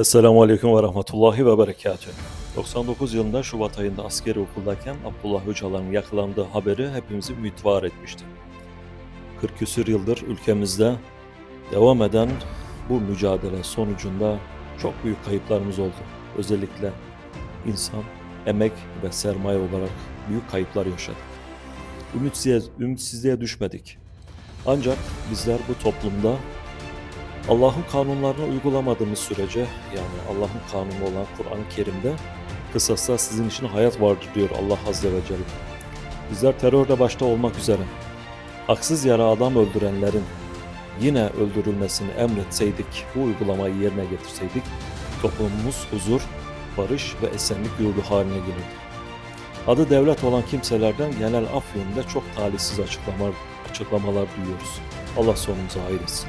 Esselamu Aleyküm ve Rahmetullahi ve Berekatühü. 99 yılında Şubat ayında askeri okuldayken Abdullah Öcalan'ın yakalandığı haberi hepimizi mütvar etmişti. 40 küsür yıldır ülkemizde devam eden bu mücadele sonucunda çok büyük kayıplarımız oldu. Özellikle insan, emek ve sermaye olarak büyük kayıplar yaşadık. Ümitsizliğe, ümitsizliğe düşmedik. Ancak bizler bu toplumda Allah'ın kanunlarını uygulamadığımız sürece yani Allah'ın kanunu olan Kur'an-ı Kerim'de kısasla sizin için hayat vardır diyor Allah Azze ve Celle. Bizler terörde başta olmak üzere haksız yere adam öldürenlerin yine öldürülmesini emretseydik, bu uygulamayı yerine getirseydik toplumumuz huzur, barış ve esenlik yurdu haline gelirdi. Adı devlet olan kimselerden genel af yönünde çok talihsiz açıklamalar, açıklamalar duyuyoruz. Allah sonumuzu hayır etsin.